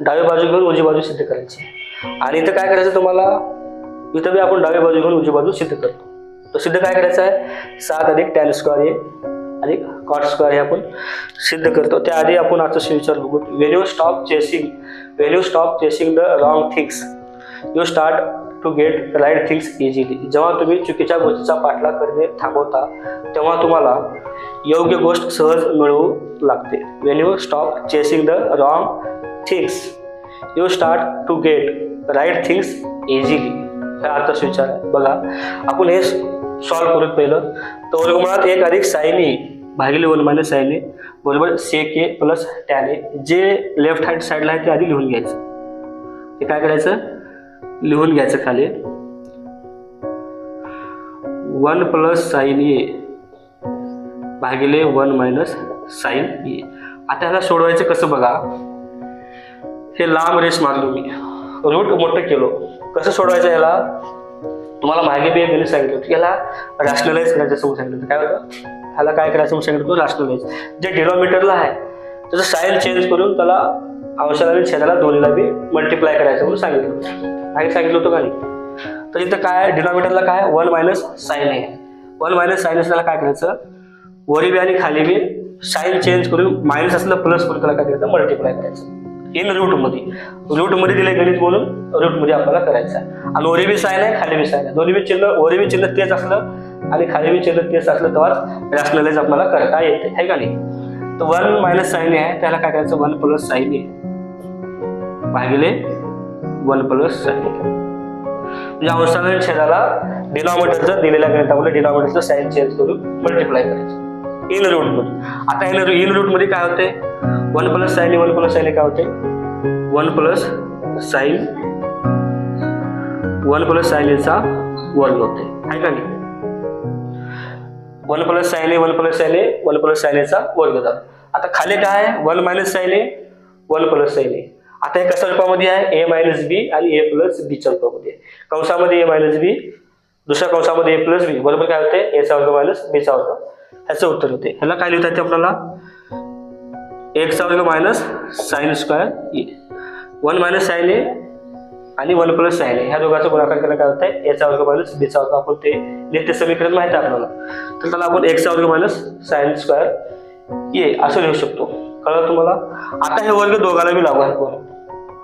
डावी बाजू घेऊन उजवी बाजू सिद्ध करायची. आणि इथं काय करायचं तुम्हाला? इथं बी आपण डावी बाजू घेऊन उजवी बाजू सिद्ध करतो. तो सिद्ध काय करायचं आहे? सात अधिक टॅन स्क्वेअर हे अधिक कॉट स्क्वेअर हे आपण सिद्ध करतो. त्याआधी आपण आजचा शिवचार बघू. When you stop chasing when you stop chasing the wrong things you start to get right things easily जेव्हा तुम्ही चुकीच्या गोष्टीचा पाठलाग करणे थांबवता तेव्हा तुम्हाला योग्य गोष्ट सहज मिळवू लागते. When you stop chasing the wrong things you start to get right things easily हा अर्थच विचार आहे. बघा आपण हे सॉल्व्ह करूत पहिलं. तर वर्गमुळात एक अधिक सायनी भागिले वन मायनस सायनी बरोबर सेक ए प्लस टॅन ए. जे लेफ्ट हँड साईडला आहे ते आधी लिहून घ्यायचं. ते काय करायचं? लिहून घ्यायचं खाली. वन प्लस साईन ए भागिले वन मायनस साईन ए. आता ह्याला सोडवायचं कसं बघा? हे लांब रेस मारलो मी. रूट मोठं केलो. कसं सोडवायचं ह्याला तुम्हाला मागे बी एक सांगितलं होतं. की याला रॅशनलाइज करायचं असं सांगितलं होतं. काय होतं? ह्याला काय करायचं म्हणून सांगितलं होतं? रॅशनलाइज जे डिनॉमिनेटरला आहे त्याचं साईन चेंज करून त्याला अंशाला आणि छेदाला दोन्हीला बी मल्टिप्लाय करायचं म्हणून सांगितलं नाही सांगितलं होतं का नाही? तर इथं काय डिनॉमिनेटरला काय वन मायनस साईन आहे. वन मायनस साईन असल्याला काय करायचं? वरी बी आणि खाली बी साईन चेंज करून मायनस असलं प्लस करून त्याला काय करायचं? मल्टिप्लाय करायचं. इन रूटमध्ये रूटमध्ये दिले गणित बोलून रूटमध्ये आपल्याला करायचं आहे. आणि ओरेबी सायन आहे खाली बी साईन आहे. दोन्ही बी चिन्ह ओरेबी चिन्ह तेच असलं आणि खाली बी चिन्ह तेच असलं तेव्हा रॅशनलाइज आपल्याला करता येते. आहे का नाही? तर वन मायनस साईन आहे त्याला काय करायचं? वन प्लस साईन आहे भागिले वन प्लस साईन म्हणजे अंशाने छेदाला डिनॉमिनेटरचं दिलेल्या गणितामध्ये डिनॉमिनेटरचं साईन चेंज करून मल्टिप्लाय करायचं. इन रूटमध्ये आता इन इन रूटमध्ये काय होते? One plus sine one plus sine काय होते? One plus sine one plus सायलेचा वर्ग होते. आहे का नाही? One plus sine one plus सायले one plus सायलेचा वर्ग झाला आता खाली काय आहे? One minus sine one plus sine आता हे कशा रूपामध्ये आहे? ए मायनस बी आणि ए प्लस बीच्या रूपामध्ये आहे. कंसामध्ये ए मायनस बी दुसऱ्या कंसामध्ये ए प्लस बी. बरोबर काय होते? एचा वर्ग मायनस बीचा वर्ग. ह्याचं उत्तर होते. ह्याला काय लिहिता येते आपल्याला? एक्स वर्ग minus sine square A one minus sine A आणि वन प्लस साईन ए ह्या दोघांचा गुणाकार केला काय होतं एचा वर्ग मायनस बीचा वर्ग. आपण ते नित्य समीकरण माहिती आहे आपल्याला. तर त्याला आपण एक्सचा वर्ग मायनस साईन स्क्वेअर ए असं लिहू शकतो. कळलं तुम्हाला? आता हे वर्ग दोघाला बी लागू आहे.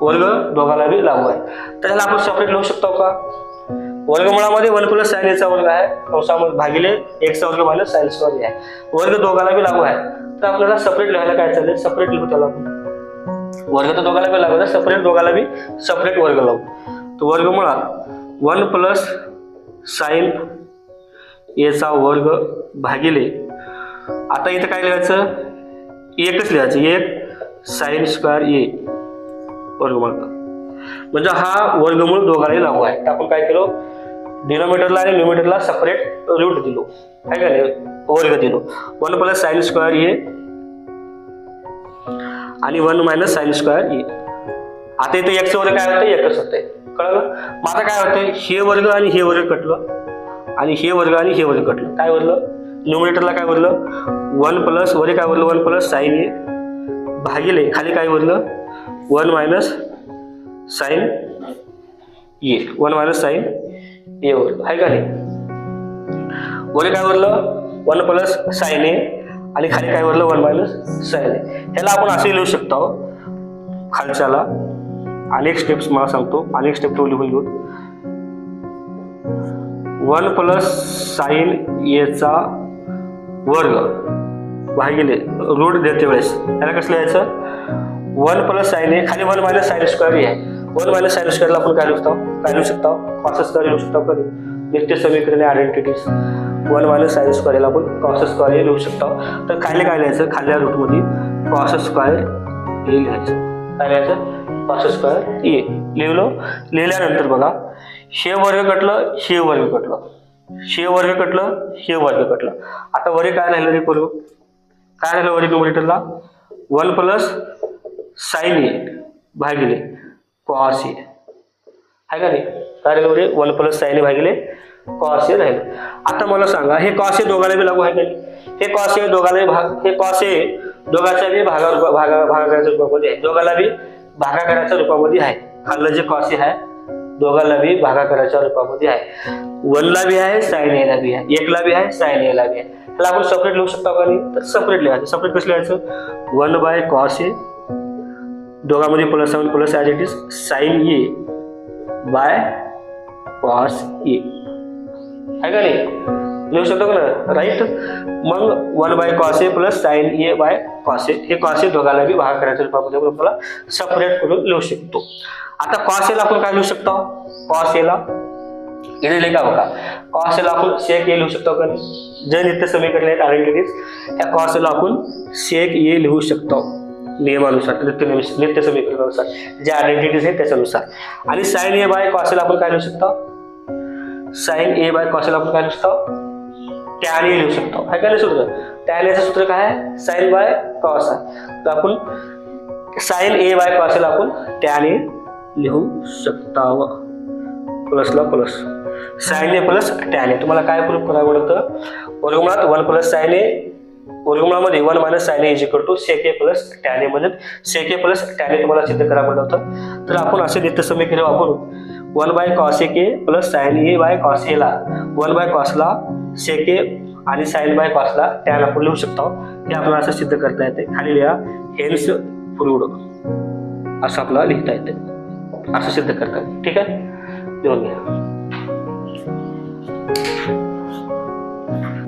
वर्ग दोघाला बी लागू आहे. तर ह्याला आपण सेपरेट लिहू शकतो का? वर्गमुळामध्ये वन प्लस साईन एचा वर्ग आहे. कंसामध्ये भागिले एकचा वर्ग मायनस साईन स्क्वेअर आहे. वर्ग दोघाला बी लागू आहे. तर आपल्याला सेपरेट लिहायला काय चालेल सपरेट लिहू त्याला वर्ग तर दोघाला बी लागू सपरेट सेपरेट दोघाला बी सपरेट वर्ग लावू. तर वर्गमुळात वन प्लस साईन एचा वर्ग भागिले आता इथं काय लिहायचं? एकच लिहायचं एक साईन स्क्वेअर ए वर्गमुळ म्हणजे हा वर्गमूळ दोघालाही लागू आहे. तर आपण काय केलो? डिनोमिनेटरला आणि न्यूमिनेटरला सेपरेट रूट दिलो. काय का नाही? वर्ग दिलो. One plus sine square A आणि one minus sine square A आता इथे एक्स वर्ग काय होतं एकच होतंय. कळलं? मग आता काय होतंय? हे वर्ग आणि हे वर्ग कटलं. आणि हे वर्ग आणि हे वर्ग कटलं. काय वरलं? न्यूमिनेटरला काय वरलं? वन प्लस वरी काय वरलं? वन प्लस साईन ए भागिले खाली काय वरलं? One minus sine A one minus sine A वरलं आहे का नाही? वर काय वरलं वन प्लस सायन ए आणि खाली काय वरलं वन मायनस सायन ए. ह्याला आपण असे लिहू शकतो. खालच्याला. अनेक स्टेप्स मला सांगतो. अनेक स्टेप तो लिहून घेऊन. वन प्लस साईन एचा वर्ग. भागिले रूट देते वेळेस. त्याला कसं लिहायचं? One plus sine A. खाली वन मायनस साईन स्क्वेअर आहे वन मायनस साईन स्क्वेअरला आपण काय लिहू शकतो? काय लिहू शकतो? कॉस स्क्वेअर लिहू शकतो कधी नित्य समीकरणे आयडेंटिटीज वन मायनस साईन स्क्वेअरला आपण कॉस स्क्वेअर हे लिहू शकतो. तर खाली काय लिहायचं? खाल्या रूटमध्ये कॉस स्क्वेअर हे लिहायचं. काय लिहायचं? कॉस स्क्वेअर ए लिहिलो. लिहिल्यानंतर बघा हे वर्ग कटलं हे वर्ग कटलं. हे वर्ग कटलं हे वर्ग कटलं. आता वरी काय राहिलं रे करू काय राहिलं वरी न्यूमरेटरला वन प्लस साईन ए भागिले. कॉस ए आहे का नाही? काय राहिलं वन प्लस साईन भागिले कॉस ए राहिलं. आता मला सांगा हे कॉस ए दोघाला बी लागू आहे का नाही? हे कॉस ए दोघाला भाग हे कॉस ए दोघाच्या बी भागा भागा भागाच्या रूपामध्ये आहे. दोघाला बी भागाकाराच्या रूपामध्ये आहे. खाल्लं जे कॉस आहे दोघाला बी भागाकाराच्या रूपामध्ये आहे. वनला बी आहे साईन एला बी आहे. एकला बी आहे साईन एला बी आहे. त्याला आपण सपरेट लिहू शकतो का नाही? तर सपरेट लिहायचं सपरेट कसं लिहायचं? वन बाय कॉस ए दोघांमध्ये plus seven plus as it is sine A by cos A आहे का नाही? लिहू शकतो का ना राईट मग one by cos A plus sine A by cos A हे कॉस ए दोघांना बी भाग करायच्या रूपामध्ये आपण आपल्याला सेपरेट करून लिहू शकतो. आता कॉस एला आपण काय लिहू शकतो? कॉस एला इथे का बघा. कॉस एला आपण शेक ए लिहू शकतो का नाही? जे नित्य समीकरण आहेत आयडेंटिटीज त्या कॉस एला आपण शेक ए लिहू शकतो. नियमानुसार नृत्य निमिष- समीकरणानुसार ज्या आयडेंटिटीज आहेत त्याच्यानुसार. आणि साईन ए बाय कॉसेला आपण काय लिहू शकतो? साईन ए बाय कॉसेल आपण काय लिहू शकतो? टॅन ए लिहू शकतो. काय काय सूत्र टॅन एचं सूत्र काय आहे? साईन बाय कॉस आहे. तर आपण साईन ए बाय कॉसेल आपण टॅन ए लिहू शकतो प्लसला plus sine A plus tan A तुम्हाला काय प्रूफ करावं लागतं वर्गमुळात one plus sine A वर्गमुळामध्ये one minus sine is equal to sec plus tan A म्हणजे सेके प्लस टॅने तुम्हाला सिद्ध करा म्हणलं होतं. तर आपण असे नित्य समीकरण वापरू one by cos A K plus sine A by cos एला वन बाय कॉसला सेके आणि सायन बाय कॉसला टॅन आपण लिहू शकतो. ते आपल्याला असं सिद्ध करता येते. खाली लिहा हेन्स प्रूड असं आपल्याला लिहिता येते. असं सिद्ध करता येते. ठीक आहे? लिहून घ्या.